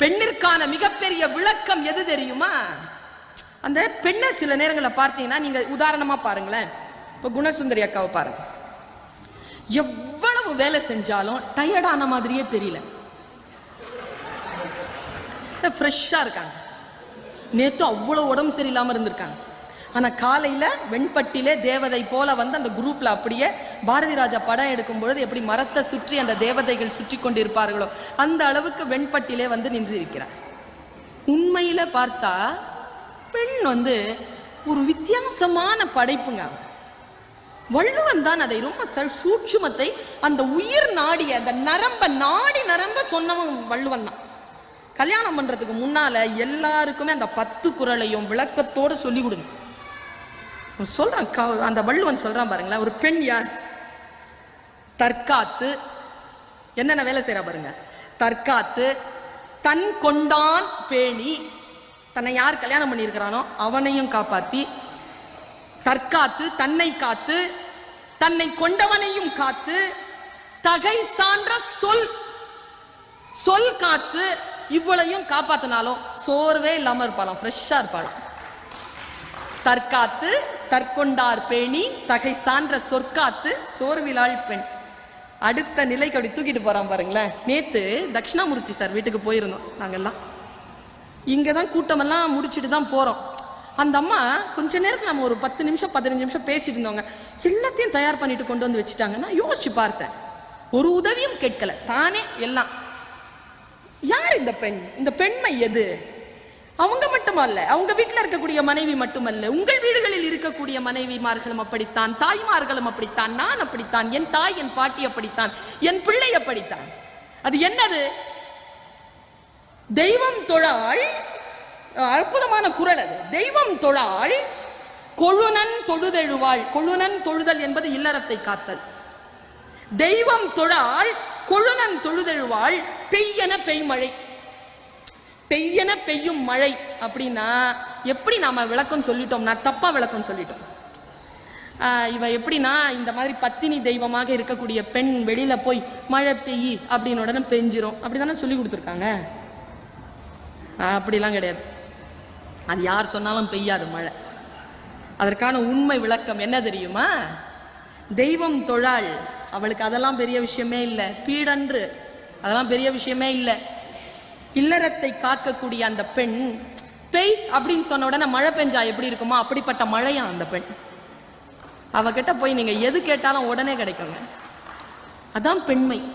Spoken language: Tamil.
பெண்ணிற்கான மிகப்பெரிய விளக்கம் எது தெரியுமா? அந்த பெண்ணை சில நேரங்களில் பார்த்தீங்கன்னா நீங்க உதாரணமா பாருங்களேன். இப்போ குணசுந்தரி அக்காவை பாருங்க. எவ்வளவு வேலை செஞ்சாலும் டயர்டான மாதிரியே தெரியல. ஃப்ரெஷ்ஷாக இருக்காங்க. நேற்று அவ்வளோ உடம்பு சரியில்லாமல் இருந்திருக்காங்க. ஆனால் காலையில் வெண்பட்டிலே தேவதை போல வந்து அந்த குரூப்பில் அப்படியே பாரதி ராஜா படம் எடுக்கும் பொழுது எப்படி மரத்தை சுற்றி அந்த தேவதைகள் சுற்றி கொண்டிருப்பார்களோ அந்த அளவுக்கு வெண்பட்டிலே வந்து நின்று இருக்கிறார். உண்மையில் பார்த்தா பெண் வந்து ஒரு வித்தியாசமான படைப்புங்க வள்ளுவன் தான் அதை ரொம்ப ச- சூட்சுமத்தை அந்த உயிர் நாடிய அந்த நரம்ப நாடி நரம்ப சொன்னவன் வள்ளுவன் தான். கல்யாணம் பண்றதுக்கு முன்னால எல்லாருக்குமே அந்த பத்து குறளையும் விளக்கத்தோடு சொல்லி கொடுங்க. சொல்றான் க- அந்த வள்ளுவன் சொல்றான் பாருங்களேன் ஒரு பெண் யார்? தற்காத்து என்னென்ன வேலை செய்யறா பாருங்க. தற்காத்து தன் கொண்டான் பேணி தன்னை யார் கல்யாணம் பண்ணியிருக்கிறானோ அவனையும் காப்பாத்தி தற்காத்து தன்னை காத்து தன்னை கொண்டவனையும் காத்து தகை சான்ற சொல் சொல் காத்து இவ்வளையும் காப்பாத்தினாலும் சோர்வே இல்லாம இருப்பாளாம் ஃப்ரெஷ்ஷா இருப்பாளாம். தற்காத்து தற்கொண்டார் பேணி தகை சான்ற சொற்காத்து சோர்விலாள் பெண். அடுத்த நிலைக்கு அப்படி தூக்கிட்டு போறான் பாருங்களேன். நேத்து தட்சிணாமூர்த்தி சார் வீட்டுக்கு போயிருந்தோம் நாங்கெல்லாம். இங்கே தான் கூட்டமெல்லாம் முடிச்சுட்டு தான் போகிறோம் அந்த அம்மா கொஞ்ச நேரத்தில் நம்ம ஒரு பத்து நிமிஷம் பதினஞ்சு நிமிஷம் பேசிட்டு இருந்தோங்க எல்லாத்தையும் தயார் பண்ணிட்டு கொண்டு வந்து வச்சுட்டாங்கன்னா யோசிச்சு பார்த்தேன். ஒரு உதவியும் கேட்கல. தானே எல்லாம். யார் இந்த பெண்? இந்த பெண்மை எது? அவங்க மட்டுமல்ல அவங்க வீட்டில் இருக்கக்கூடிய மனைவி மட்டுமல்ல உங்கள் வீடுகளில் இருக்கக்கூடிய மனைவிமார்களும் அப்படித்தான் தாய்மார்களும் அப்படித்தான் நான் அப்படித்தான் என் தாய் என் பாட்டி அப்படித்தான் என் பிள்ளை அப்படித்தான். அது என்னது? தெய்வம் தொழாள் அற்புதமான குரல் அது. தெய்வம் தொழாள் கொழுனன் தொழுதெழுவாள். கொழுனன் தொழுதல் என்பது இல்லறத்தை காத்தல். தெய்வம் தொழாள் கொழுனன் தொழுதெழுவாள் பெய்யென பெய்மழை. பெய்யன பெய்யும் மழை அப்படின்னா எப்படி நாம் விளக்கம் சொல்லிட்டோம்னா தப்பாக விளக்கம் சொல்லிட்டோம். இவ எப்படின்னா இந்த மாதிரி பத்தினி தெய்வமாக இருக்கக்கூடிய பெண் வெளியில் போய் மழை பெய்யி அப்படின்னு உடனே பெஞ்சிரும். அப்படிதானே சொல்லி கொடுத்துருக்காங்க? அப்படிலாம் கிடையாது. அது யார் சொன்னாலும் பெய்யாது மழை. அதற்கான உண்மை விளக்கம் என்ன தெரியுமா? தெய்வம் தொழாள். அவளுக்கு அதெல்லாம் பெரிய விஷயமே இல்லை. பீடன்று. அதெல்லாம் பெரிய விஷயமே இல்லை. இல்லறத்தை காக்கக்கூடிய அந்த பெண் பெய் அப்படின்னு சொன்ன உடனே மழை பெஞ்சா எப்படி இருக்குமோ? அப்படிப்பட்ட மழையா அந்த பெண்? அவகிட்ட போய் நீங்க எது கேட்டாலும் உடனே கிடைக்குங்க. அதான் பெண்மை.